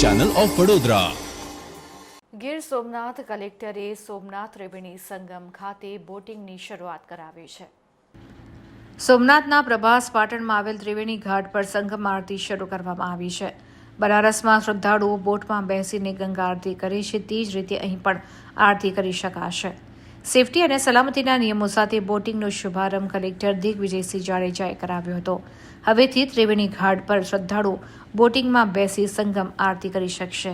Channel of Vadodara Gir Somnath કલેક્ટરે સોમનાથ ત્રિવેણી સંગમ ખાતે બોટિંગની શરૂઆત કરાવી છે. સોમનાથના પ્રભાસ પાટણમાં આવેલ ત્રિવેણી ઘાટ પર સંગમ આરતી શરૂ કરવામાં આવી છે. બનારસમાં શ્રદ્ધાળુઓ બોટમાં બેસીને ગંગા આરતી કરે છે. તે જ રીતે અહીં પણ આરતી કરી શકાશે. સેફટી અને સલામતીના નિયમો સાથે બોટિંગનો શુભારંભ કલેક્ટર દિગ્વિજયસિંહ જાડેજાએ કરાવ્યો હતો. હવેથી ત્રિવેણી ઘાટ પર શ્રદ્ધાળુઓ બોટિંગમાં બેસી સંગમ આરતી કરી શકશે.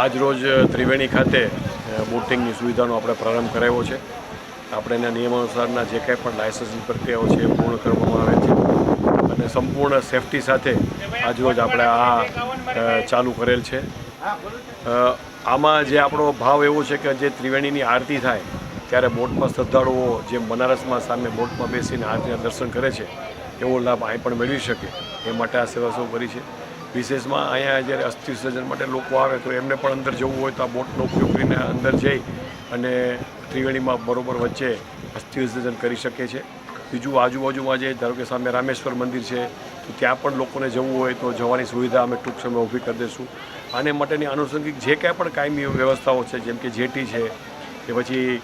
આજરોજ ત્રિવેણી ખાતે બોટિંગની સુવિધાનો આપણે પ્રારંભ કરાવ્યો છે. આપણે એના નિયમાનુસારના જે કાંઈ પણ લાયસન્સની પ્રક્રિયાઓ છે એ પૂર્ણ કરવામાં આવે છે. અને સંપૂર્ણ સેફટી સાથે આજરોજ આપણે આ ચાલુ કરેલ છે. આમાં જે આપણો ભાવ એવો છે કે જે ત્રિવેણીની આરતી થાય, ત્યારે બોટમાં શ્રદ્ધાળુઓ જે બનારસમાં સામે બોટમાં બેસીને આરતીના દર્શન કરે છે, એવો લાભ અહીં પણ મેળવી શકે. એ માટે આ સેવા શું કરી છે. વિશેષમાં અહીંયા જ્યારે અસ્થિ વિસર્જન માટે લોકો આવે તો એમને પણ અંદર જવું હોય તો આ બોટનો ઉપયોગ કરીને અંદર જઈ અને ત્રિવેણીમાં બરોબર વચ્ચે અસ્થિ વિસર્જન કરી શકે છે. બીજું આજુબાજુમાં જે ધારો કે સામે રામેશ્વર મંદિર છે, તો ત્યાં પણ લોકોને જવું હોય તો જવાની સુવિધા અમે ટૂંક સમય ઊભી કરી દઈશું. આને માટેની આનુષંગિક જે કાંઈ પણ કાયમી વ્યવસ્થાઓ છે, જેમ કે જેટી છે, કે પછી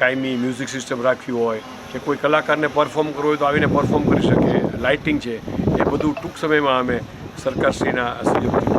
કાયમી મ્યુઝિક સિસ્ટમ રાખવી હોય, કે કોઈ કલાકારને પરફોર્મ કરવું હોય તો આવીને પરફોર્મ કરી શકે, લાઇટિંગ છે, એ બધું ટૂંક સમયમાં અમે acercarse a, a